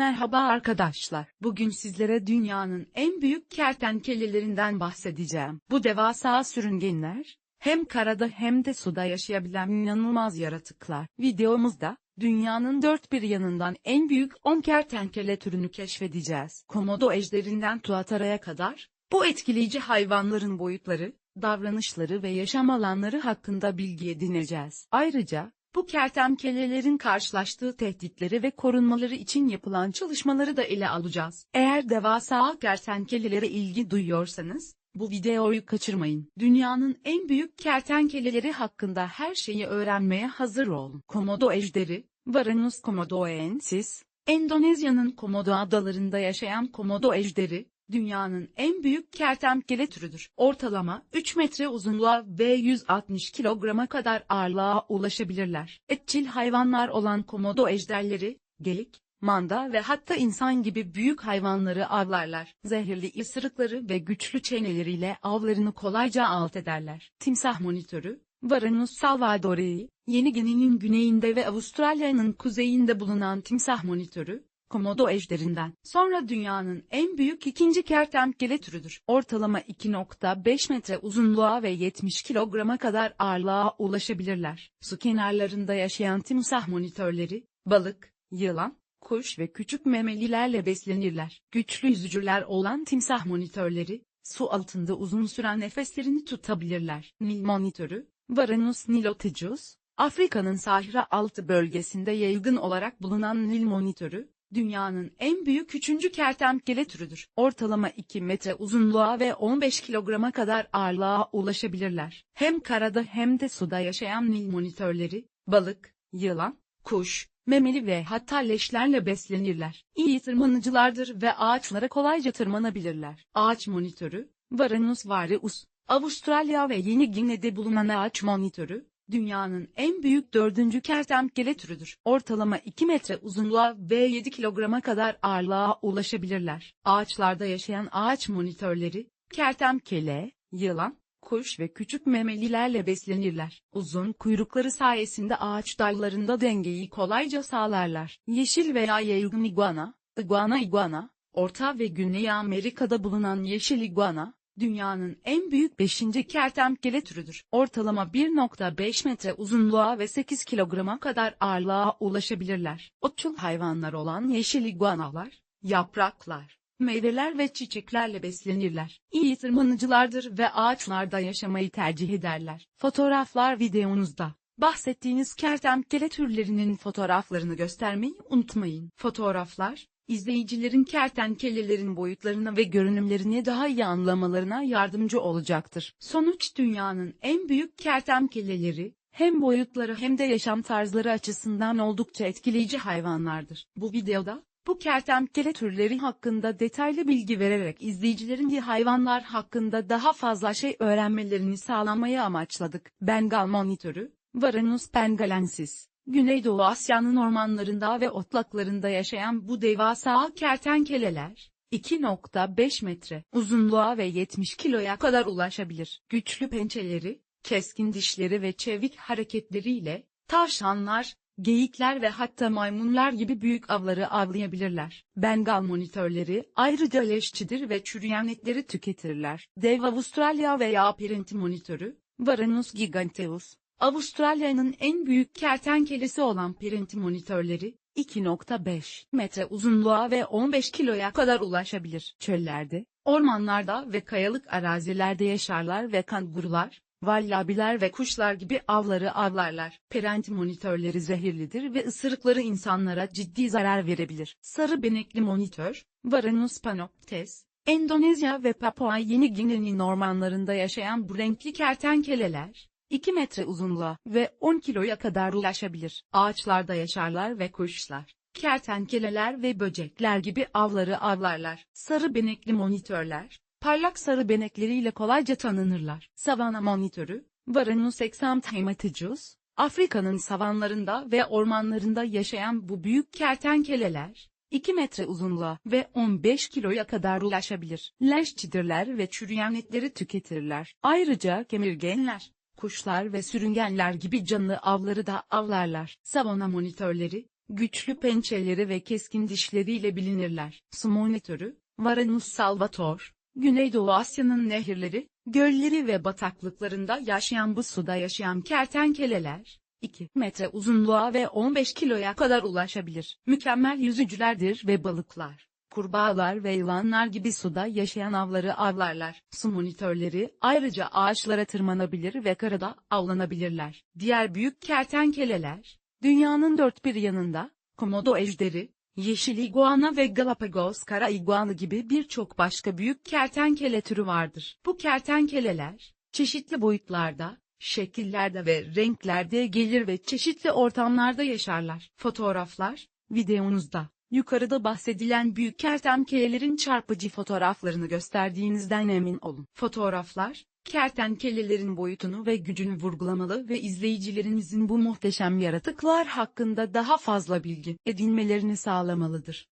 Merhaba arkadaşlar. Bugün sizlere dünyanın en büyük kertenkelelerinden bahsedeceğim. Bu devasa sürüngenler, hem karada hem de suda yaşayabilen inanılmaz yaratıklar. Videomuzda, dünyanın dört bir yanından en büyük 10 kertenkele türünü keşfedeceğiz. Komodo ejderinden tuataraya kadar, bu etkileyici hayvanların boyutları, davranışları ve yaşam alanları hakkında bilgi edineceğiz. Ayrıca, bu kertenkelelerin karşılaştığı tehditleri ve korunmaları için yapılan çalışmaları da ele alacağız. Eğer devasa kertenkelelere ilgi duyuyorsanız, bu videoyu kaçırmayın. Dünyanın en büyük kertenkeleleri hakkında her şeyi öğrenmeye hazır olun. Komodo ejderi, Varanus komodoensis, Endonezya'nın Komodo adalarında yaşayan komodo ejderi, dünyanın en büyük kertenkele türüdür. Ortalama 3 metre uzunluğa ve 160 kilograma kadar ağırlığa ulaşabilirler. Etçil hayvanlar olan komodo ejderleri, gelik, manda ve hatta insan gibi büyük hayvanları avlarlar. Zehirli ısırıkları ve güçlü çeneleriyle avlarını kolayca alt ederler. Timsah monitörü, Varanus salvadori, Yeni Gine'nin güneyinde ve Avustralya'nın kuzeyinde bulunan timsah monitörü, Komodo ejderinden. Sonra dünyanın en büyük ikinci kertenkele türüdür. Ortalama 2.5 metre uzunluğa ve 70 kilograma kadar ağırlığa ulaşabilirler. Su kenarlarında yaşayan timsah monitörleri, balık, yılan, kuş ve küçük memelilerle beslenirler. Güçlü yüzücüler olan timsah monitörleri, su altında uzun süren nefeslerini tutabilirler. Nil monitörü, Varanus niloticus, Afrika'nın Sahra altı bölgesinde yaygın olarak bulunan Nil monitörü, dünyanın en büyük üçüncü kertenkele türüdür. Ortalama 2 metre uzunluğa ve 15 kilograma kadar ağırlığa ulaşabilirler. Hem karada hem de suda yaşayan Nil monitörleri, balık, yılan, kuş, memeli ve hatta leşlerle beslenirler. İyi tırmanıcılardır ve ağaçlara kolayca tırmanabilirler. Ağaç monitörü, Varanus varius, Avustralya ve Yeni Gine'de bulunan ağaç monitörü, dünyanın en büyük dördüncü kertenkele türüdür. Ortalama 2 metre uzunluğa ve 7 kilograma kadar ağırlığa ulaşabilirler. Ağaçlarda yaşayan ağaç monitörleri, kertenkele, yılan, kuş ve küçük memelilerle beslenirler. Uzun kuyrukları sayesinde ağaç dallarında dengeyi kolayca sağlarlar. Yeşil veya yaygın iguana, iguana iguana, Orta ve Güney Amerika'da bulunan yeşil iguana, dünyanın en büyük 5. kertenkele türüdür. Ortalama 1.5 metre uzunluğa ve 8 kilograma kadar ağırlığa ulaşabilirler. Otçul hayvanlar olan yeşil iguanalar, yapraklar, meyveler ve çiçeklerle beslenirler. İyi tırmanıcılardır ve ağaçlarda yaşamayı tercih ederler. Fotoğraflar videonuzda. Bahsettiğiniz kertenkele türlerinin fotoğraflarını göstermeyi unutmayın. Fotoğraflar, izleyicilerin kertenkelelerin boyutlarını ve görünümlerini daha iyi anlamalarına yardımcı olacaktır. Sonuç dünyanın en büyük kertenkeleleri, hem boyutları hem de yaşam tarzları açısından oldukça etkileyici hayvanlardır. Bu videoda, bu kertenkele türleri hakkında detaylı bilgi vererek izleyicilerin hayvanlar hakkında daha fazla şey öğrenmelerini sağlamayı amaçladık. Bengal monitörü, Varanus bengalensis Güneydoğu Asya'nın ormanlarında ve otlaklarında yaşayan bu devasa kertenkeleler, 2.5 metre uzunluğa ve 70 kiloya kadar ulaşabilir. Güçlü pençeleri, keskin dişleri ve çevik hareketleriyle, tavşanlar, geyikler ve hatta maymunlar gibi büyük avları avlayabilirler. Bengal monitörleri ayrıca leşçidir ve çürüyen etleri tüketirler. Dev Avustralya veya Parenti monitörü, Varanus giganteus, Avustralya'nın en büyük kertenkelesi olan Parenti monitörleri, 2.5 metre uzunluğa ve 15 kiloya kadar ulaşabilir. Çöllerde, ormanlarda ve kayalık arazilerde yaşarlar ve kangurular, vallabiler ve kuşlar gibi avları avlarlar. Parenti monitörleri zehirlidir ve ısırıkları insanlara ciddi zarar verebilir. Sarı benekli monitör, Varanus panoptes, Endonezya ve Papua Yeni Gine'nin ormanlarında yaşayan bu renkli kertenkeleler, 2 metre uzunluğa ve 10 kiloya kadar ulaşabilir. Ağaçlarda yaşarlar ve kuşlar, kertenkeleler ve böcekler gibi avları avlarlar. Sarı benekli monitörler, parlak sarı benekleriyle kolayca tanınırlar. Savana monitörü, Varanus examptematicus, Afrika'nın savanlarında ve ormanlarında yaşayan bu büyük kertenkeleler, 2 metre uzunluğa ve 15 kiloya kadar ulaşabilir. Leşçidirler ve çürüyen etleri tüketirler. Ayrıca kemirgenler, kuşlar ve sürüngenler gibi canlı avları da avlarlar. Savana monitörleri, güçlü pençeleri ve keskin dişleriyle bilinirler. Su monitörü, Varanus salvator, Güneydoğu Asya'nın nehirleri, gölleri ve bataklıklarında yaşayan bu suda yaşayan kertenkeleler, 2 metre uzunluğa ve 15 kiloya kadar ulaşabilir. Mükemmel yüzücülerdir ve balıklar, kurbağalar ve yılanlar gibi suda yaşayan avları avlarlar. Su monitörleri ayrıca ağaçlara tırmanabilir ve karada avlanabilirler. Diğer büyük kertenkeleler, dünyanın dört bir yanında, komodo ejderi, yeşil iguana ve Galapagos kara iguana gibi birçok başka büyük kertenkele türü vardır. Bu kertenkeleler, çeşitli boyutlarda, şekillerde ve renklerde gelir ve çeşitli ortamlarda yaşarlar. Fotoğraflar, videonuzda, yukarıda bahsedilen büyük kertenkelelerin çarpıcı fotoğraflarını gösterdiğinizden emin olun. Fotoğraflar, kertenkelelerin boyutunu ve gücünü vurgulamalı ve izleyicilerinizin bu muhteşem yaratıklar hakkında daha fazla bilgi edinmelerini sağlamalıdır.